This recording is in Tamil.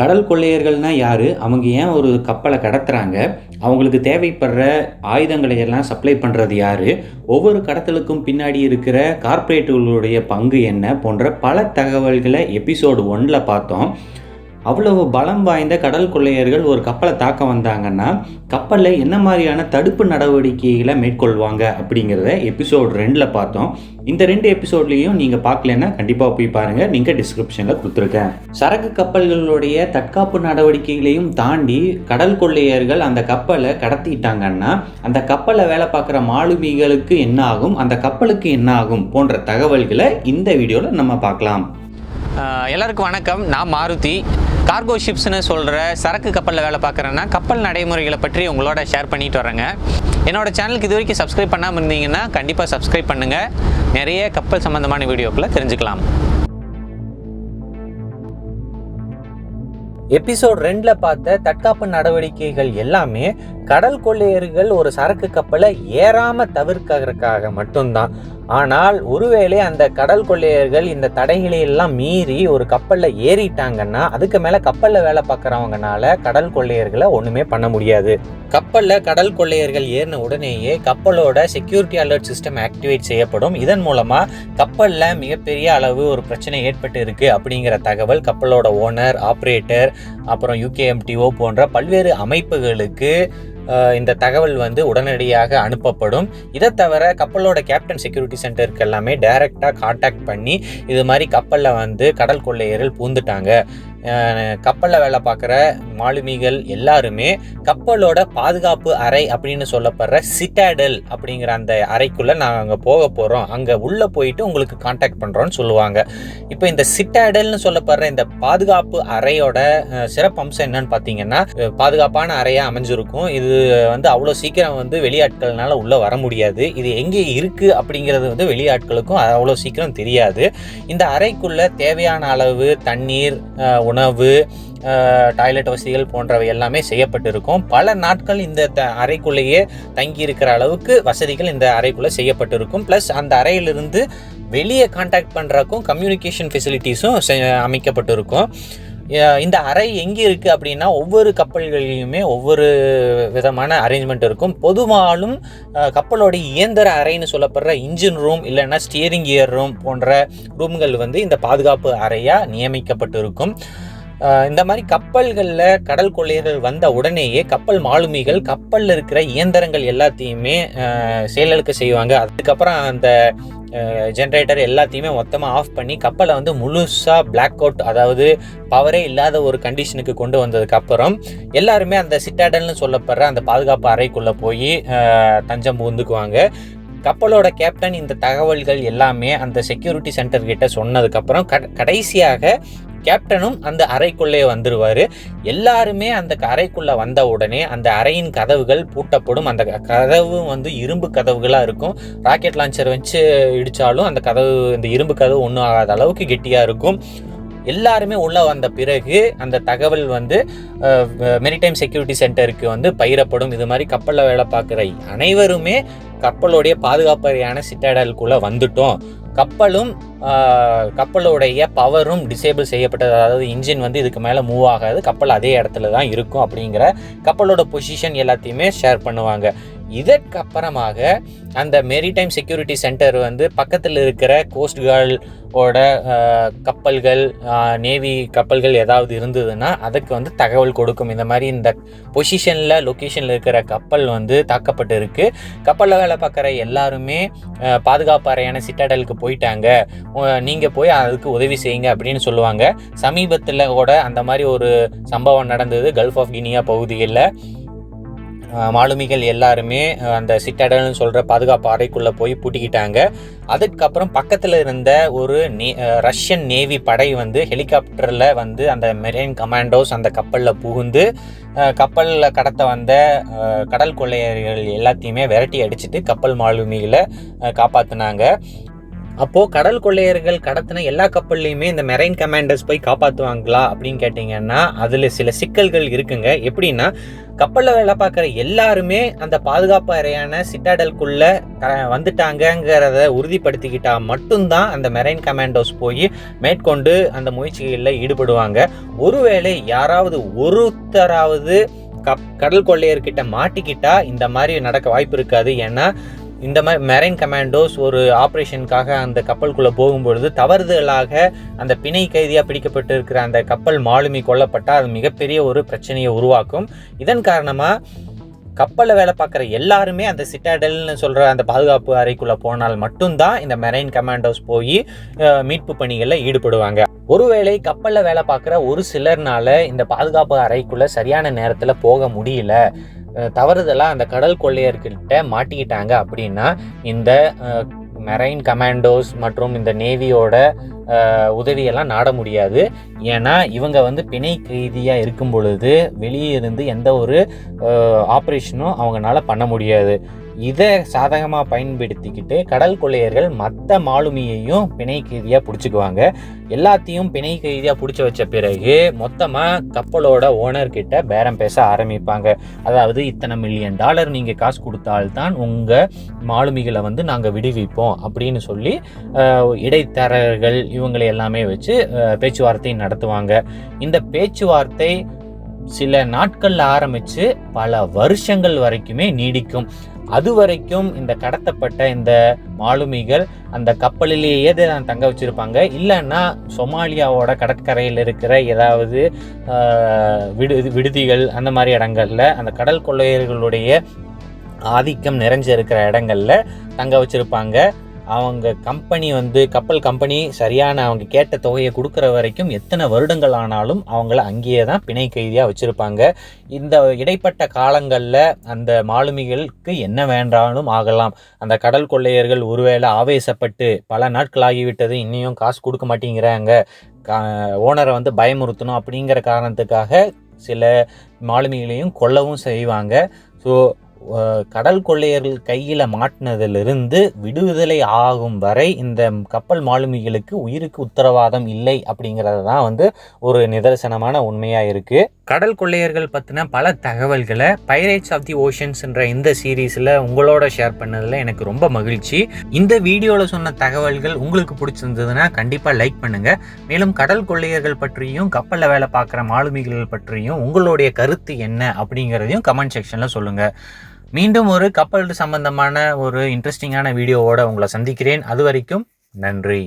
கடல் கொள்ளையர்கள்னால் யார்? அவங்க ஏன் ஒரு கப்பலை கடத்துறாங்க? அவங்களுக்கு தேவைப்படுற ஆயுதங்களை எல்லாம் சப்ளை பண்ணுறது யார்? ஒவ்வொரு கடத்தலுக்கும் பின்னாடி இருக்கிற கார்ப்பரேட்டுகளுடைய பங்கு என்ன? போன்ற பல தகவல்களை எபிசோடு ஒன்றில் பார்த்தோம். அவ்வளவு பலம் வாய்ந்த கடல் கொள்ளையர்கள் ஒரு கப்பலை தாக்க வந்தாங்கன்னா கப்பலில் என்ன மாதிரியான தடுப்பு நடவடிக்கைகளை மேற்கொள்வாங்க அப்படிங்கிறத எபிசோட் ரெண்டில் பார்த்தோம். இந்த ரெண்டு எபிசோட்லேயும் நீங்கள் பார்க்கலன்னா கண்டிப்பாக போய் பாருங்கள் நீங்கள் டிஸ்கிரிப்ஷனில் கொடுத்துருக்கேன். சரக்கு கப்பல்களுடைய தற்காப்பு நடவடிக்கைகளையும் தாண்டி கடல் கொள்ளையர்கள் அந்த கப்பலை கடத்திட்டாங்கன்னா அந்த கப்பலை வேலை பார்க்குற மாலுமிகளுக்கு என்ன ஆகும் அந்த கப்பலுக்கு என்ன ஆகும் போன்ற தகவல்களை இந்த வீடியோவில் நம்ம பார்க்கலாம். எல்லாருக்கும் வணக்கம். நான் மாருதி. கார்கோ ஷிப்ஸ்னு சொல்கிற சரக்கு கப்பலில் வேலை பார்க்குறேன்னா கப்பல் நடைமுறைகளை பற்றி உங்களோட ஷேர் பண்ணிட்டு வரேங்க என்னோட சேனலுக்கு இது வரைக்கும் சப்ஸ்கிரைப் பண்ணாமல் இருந்தீங்கன்னா கண்டிப்பாக சப்ஸ்கிரைப் பண்ணுங்கள் நிறைய கப்பல் சம்மந்தமான வீடியோக்களை தெரிஞ்சுக்கலாம். எபிசோட் ரெண்டில் பார்த்த தற்காப்பு நடவடிக்கைகள் எல்லாமே கடல் கொள்ளையர்கள் ஒரு சரக்கு கப்பலை ஏறாமல் தவிர்க்கிறதுக்காக மட்டும்தான். ஆனால் ஒருவேளை அந்த கடல் கொள்ளையர்கள் இந்த தடைகளை எல்லாம் மீறி ஒரு கப்பலில் ஏறிட்டாங்கன்னா அதுக்கு மேலே கப்பலில் வேலை பார்க்குறவங்கனால கடல் கொள்ளையர்களை ஒன்றுமே பண்ண முடியாது. கப்பலில் கடல் கொள்ளையர்கள் ஏறின உடனேயே கப்பலோட செக்யூரிட்டி அலர்ட் சிஸ்டம் ஆக்டிவேட் செய்யப்படும். இதன் மூலமாக கப்பலில் மிகப்பெரிய அளவு ஒரு பிரச்சனை ஏற்பட்டு இருக்குது அப்படிங்கிற தகவல் கப்பலோட ஓனர் ஆப்ரேட்டர் அப்புறம் யூகேஎம்டிஓ போன்ற பல்வேறு அமைப்புகளுக்கு இந்த தகவல் வந்து உடனடியாக அனுப்பப்படும். இதை தவிர கப்பலோட கேப்டன் செக்யூரிட்டி சென்டருக்கு எல்லாமே டைரெக்டாக காண்டாக்ட் பண்ணி இது மாதிரி கப்பலில் வந்து கடல் கொள்ளையர்கள் பூந்துட்டாங்க. கப்பலில் வேலை பார்க்குற மாலுமிகள் எல்லாருமே கப்பலோட பாதுகாப்பு அறை அப்படின்னு சொல்லப்படுற சிட்டாடல் அப்படிங்கிற அந்த அறைக்குள்ளே நாங்கள் அங்கே போக போகிறோம் அங்கே உள்ளே போயிட்டு உங்களுக்கு காண்டாக்ட் பண்ணுறோன்னு சொல்லுவாங்க. இப்போ இந்த சிட்டாடல்னு சொல்லப்படுற இந்த பாதுகாப்பு அறையோட சிறப்பம்சம் என்னன்னு பார்த்தீங்கன்னா பாதுகாப்பான அறையாக அமைஞ்சிருக்கும். இது வந்து அவ்வளோ சீக்கிரம் வந்து வெளியாட்கள்னால உள்ளே வர முடியாது. இது எங்கே இருக்குது அப்படிங்கிறது வந்து வெளியாட்களுக்கும் அவ்வளோ சீக்கிரம் தெரியாது. இந்த அறைக்குள்ளே தேவையான அளவு தண்ணீர் உணவு டாய்லெட் வசதிகள் போன்றவை எல்லாமே செய்யப்பட்டிருக்கும். பல நாட்கள் இந்த த- அறைக்குள்ளேயே தங்கி இருக்கிற அளவுக்கு வசதிகள் இந்த அறைக்குள்ளே செய்யப்பட்டிருக்கும். ப்ளஸ் அந்த அறையிலிருந்து வெளியே காண்டாக்ட் பண்ணுறக்கும் கம்யூனிகேஷன் ஃபெசிலிட்டிஸும் அமைக்கப்பட்டிருக்கும். இந்த அறை எங்கே இருக்குது அப்படின்னா ஒவ்வொரு கப்பல்களிலுமே ஒவ்வொரு விதமான அரேஞ்ச்மெண்ட் இருக்கும். பொதுவாலும் கப்பலோட இயந்திர அறைன்னு சொல்லப்படுற இன்ஜின் ரூம் இல்லைன்னா ஸ்டியரிங் கியர் ரூம் போன்ற ரூம்கள் வந்து இந்த பாதுகாப்பு அறையாக நியமிக்கப்பட்டிருக்கும். இருக்கும் இந்த மாதிரி கப்பல்களில் கடல் கொள்ளையர்கள் வந்த உடனேயே கப்பல் மாலுமிகள் கப்பலில் இருக்கிற இயந்திரங்கள் எல்லாத்தையுமே செயலழுக்க செய்வாங்க. அதுக்கப்புறம் அந்த ஜென்ரேட்டர் எல்லாத்தையுமே மொத்தமாக ஆஃப் பண்ணி கப்பலை வந்து முழுசாக பிளாக் அவுட் அதாவது பவரே இல்லாத ஒரு கண்டிஷனுக்கு கொண்டு வந்ததுக்கப்புறம் எல்லாருமே அந்த சிட்டாடல்னு சொல்லப்படுற அந்த பாதுகாப்பு அறைக்குள்ளே போய் தஞ்சம் புகுந்துக்குவாங்க. கப்பலோட கேப்டன் இந்த தகவல்கள் எல்லாமே அந்த செக்யூரிட்டி சென்டர் கிட்ட சொன்னதுக்கப்புறம் க கடைசியாக கேப்டனும் அந்த அறைக்குள்ளே வந்துடுவார் எல்லாருமே அந்த அறைக்குள்ளே வந்த உடனே அந்த அறையின் கதவுகள் பூட்டப்படும். அந்த க- கதவு வந்து இரும்பு கதவுகளாக இருக்கும். ராக்கெட் லான்ச்சர் வச்சு இடித்தாலும் அந்த கதவு இந்த இரும்பு கதவு ஒன்றும் ஆகாத அளவுக்கு கெட்டியாக இருக்கும். எல்லாருமே உள்ளே வந்த பிறகு அந்த தகவல் வந்து மெரிடைம் செக்யூரிட்டி சென்டருக்கு வந்து பயிரப்படும். இது மாதிரி கப்பலில் வேலை பார்க்குற அனைவருமே கப்பலுடைய பாதுகாப்பு அறையான சிட்டாடலுக்குள்ளே வந்துட்டோம். கப்பலும் கப்பலுடைய பவரும் டிசேபிள் செய்யப்பட்டது. அதாவது இன்ஜின் வந்து இதுக்கு மேலே மூவ் ஆகாது. கப்பல் அதே இடத்துல தான் இருக்கும் அப்படிங்கிற கப்பலோட பொசிஷன் எல்லாத்தையுமே ஷேர் பண்ணுவாங்க. இதற்கப்புறமாக அந்த மெரிடைம் செக்யூரிட்டி சென்டர் வந்து பக்கத்தில் இருக்கிற கோஸ்ட் கார்டோட கப்பல்கள் நேவி கப்பல்கள் ஏதாவது இருந்ததுன்னா அதுக்கு வந்து தகவல் கொடுக்கும். இந்த மாதிரி இந்த பொசிஷனில் லொக்கேஷனில் இருக்கிற கப்பல் வந்து தாக்கப்பட்டு இருக்கு கப்பலில் வேலை பார்க்குற எல்லாருமே பாதுகாப்பறையான பாதுகாப்பு அறையான சிட்டாடலுக்கு போயிட்டாங்க. நீங்கள் போய் அதுக்கு உதவி செய்யுங்க அப்படின்னு சொல்லுவாங்க. சமீபத்தில் கூட அந்த மாதிரி ஒரு சம்பவம் நடந்தது. கல்ஃப் ஆஃப் கினியா பகுதியில். மாலுமிகள் எல்லாருமே அந்த சிட்டடல்னு சொல்கிற பாதுகாப்பு அறைக்குள்ளே போய் பூட்டிக்கிட்டாங்க. அதுக்கப்புறம் பக்கத்தில் இருந்த ஒரு நே ரஷ்யன் நேவி படை வந்து ஹெலிகாப்டரில் வந்து அந்த மெரைன் கமாண்டோஸ் அந்த கப்பலில் புகுந்து கப்பலில் கடத்த வந்த கடல் கொள்ளையர்கள் எல்லாத்தையுமே விரட்டி அடிச்சுட்டு கப்பல் மாலுமிகளை காப்பாற்றினாங்க அப்போது கடல் கொள்ளையர்கள் கடத்தின எல்லா கப்பல்லையுமே இந்த மெரைன் கமாண்டர்ஸ் போய் காப்பாற்றுவாங்களா அப்படின்னு கேட்டிங்கன்னா அதில் சில சிக்கல்கள் இருக்குங்க. எப்படின்னா கப்பலில் வேலை பார்க்குற எல்லாருமே அந்த பாதுகாப்பு அறையான சிட்டாடலுக்குள்ள வந்துட்டாங்கங்கிறத உறுதிப்படுத்திக்கிட்டா மட்டும்தான் அந்த மெரைன் கமாண்டோஸ் போய் மேற்கொண்டு அந்த முயற்சிகளில் ஈடுபடுவாங்க. ஒருவேளை யாராவது ஒருத்தராவது கப் கடல் கொள்ளையர்கிட்ட மாட்டிக்கிட்டா இந்த மாதிரி நடக்க வாய்ப்பு இருக்காது. ஏன்னா இந்த மாதிரி மெரைன் கமாண்டோஸ் ஒரு ஆப்ரேஷனுக்காக அந்த கப்பலுக்குள்ளே போகும்பொழுது தவறுதலாக அந்த பிணை கைதியாக பிடிக்கப்பட்டிருக்கிற அந்த கப்பல் மாலுமி கொல்லப்பட்டால் அது மிகப்பெரிய ஒரு பிரச்சனையை உருவாக்கும். இதன் காரணமாக கப்பலில் வேலை பார்க்குற எல்லாருமே அந்த சிட்டாடல்னு சொல்கிற அந்த பாதுகாப்பு அறைக்குள்ளே போனால் மட்டும்தான் இந்த மெரைன் கமாண்டோஸ் போய் மீட்பு பணிகளில் ஈடுபடுவாங்க. ஒருவேளை கப்பலில் வேலை பார்க்குற ஒரு சிலர்னால இந்த பாதுகாப்பு அறைக்குள்ளே சரியான நேரத்தில் போக முடியல. தவறுதலாக அந்த கடல் கொள்ளையர்கிட்ட மாட்டிக்கிட்டாங்க அப்படின்னா இந்த மெரைன் கமாண்டோஸ் மற்றும் இந்த நேவியோட உதவியெல்லாம் நாட முடியாது. ஏன்னா இவங்க வந்து பிணை கைதியாக இருக்கும் பொழுது வெளியே இருந்து எந்த ஒரு ஆப்ரேஷனும் அவங்களால பண்ண முடியாது. இதை சாதகமாக பயன்படுத்திக்கிட்டு கடல் கொள்ளையர்கள் மற்ற மாலுமியையும் பிணை கைதியாக பிடிச்சிக்குவாங்க. எல்லாத்தையும் பிணை கைதியாக பிடிச்சி வச்ச பிறகு மொத்தமாக கப்பலோட ஓனர்கிட்ட பேரம் பேச ஆரம்பிப்பாங்க. அதாவது இத்தனை மில்லியன் டாலர் நீங்கள் காசு கொடுத்தால்தான் உங்கள் மாலுமிகளை வந்து நாங்கள் விடுவிப்போம் அப்படின்னு சொல்லி இடைத்தரகர்கள் இவங்களை எல்லாமே வச்சு பேச்சுவார்த்தை நடத்துவாங்க. இந்த பேச்சுவார்த்தை சில நாட்களில் ஆரம்பித்து பல வருஷங்கள் வரைக்குமே நீடிக்கும். அது வரைக்கும் இந்த கடத்தப்பட்ட இந்த மாலுமிகள் அந்த கப்பலிலேயே தான் தங்க வச்சுருப்பாங்க. இல்லைன்னா சொமாலியாவோட கடற்கரையில் இருக்கிற ஏதாவது விடு விடுதிகள் அந்த மாதிரி இடங்கள்ல அந்த கடல் கொள்ளையர்களுடைய ஆதிக்கம் நிறைஞ்சிருக்கிற இடங்களில் தங்க வச்சுருப்பாங்க. அவங்க கம்பெனி வந்து கப்பல் கம்பெனி சரியான அவங்க கேட்ட தொகையை கொடுக்குற வரைக்கும் எத்தனை வருடங்கள் ஆனாலும் அவங்கள அங்கேயே தான் பிணை கைதியாக வச்சுருப்பாங்க. இந்த இடைப்பட்ட காலங்களில் அந்த மாலுமிகளுக்கு என்ன வேண்டாலும் ஆகலாம். அந்த கடல் கொள்ளையர்கள் ஒருவேளை ஆவேசப்பட்டு பல நாட்கள் ஆகிவிட்டது இன்னையும் காசு கொடுக்க மாட்டேங்கிறாங்க. ஓனரை வந்து பயமுறுத்தணும் அப்படிங்கிற காரணத்துக்காக சில மாலுமிகளையும் கொல்லவும் செய்வாங்க. ஸோ கடல் கொள்ளையர்கள் கையில் மாட்டினதிலிருந்து விடுதலை ஆகும் வரை இந்த கப்பல் மாலுமிகளுக்கு உயிருக்கு உத்தரவாதம் இல்லை அப்படிங்கிறது தான் வந்து ஒரு நிதர்சனமான உண்மையாக இருக்குது கடல் கொள்ளையர்கள் பற்றின பல தகவல்களை பைரேட்ஸ் ஆஃப் தி ஓஷன்ஸ்ன்ற இந்த சீரீஸில் உங்களோட ஷேர் பண்ணதில் எனக்கு ரொம்ப மகிழ்ச்சி. இந்த வீடியோவில் சொன்ன தகவல்கள் உங்களுக்கு பிடிச்சிருந்ததுன்னா கண்டிப்பாக லைக் பண்ணுங்கள் மேலும் கடல் கொள்ளையர்கள் பற்றியும் கப்பலில் வேலை பார்க்குற மாலுமிகள் பற்றியும் உங்களுடைய கருத்து என்ன அப்படிங்கிறதையும் கமெண்ட் செக்ஷனில் சொல்லுங்கள் மீண்டும் ஒரு கப்பல் சம்பந்தமான ஒரு இன்ட்ரெஸ்டிங்கான வீடியோவோட உங்களை சந்திக்கிறேன். அது வரைக்கும் நன்றி.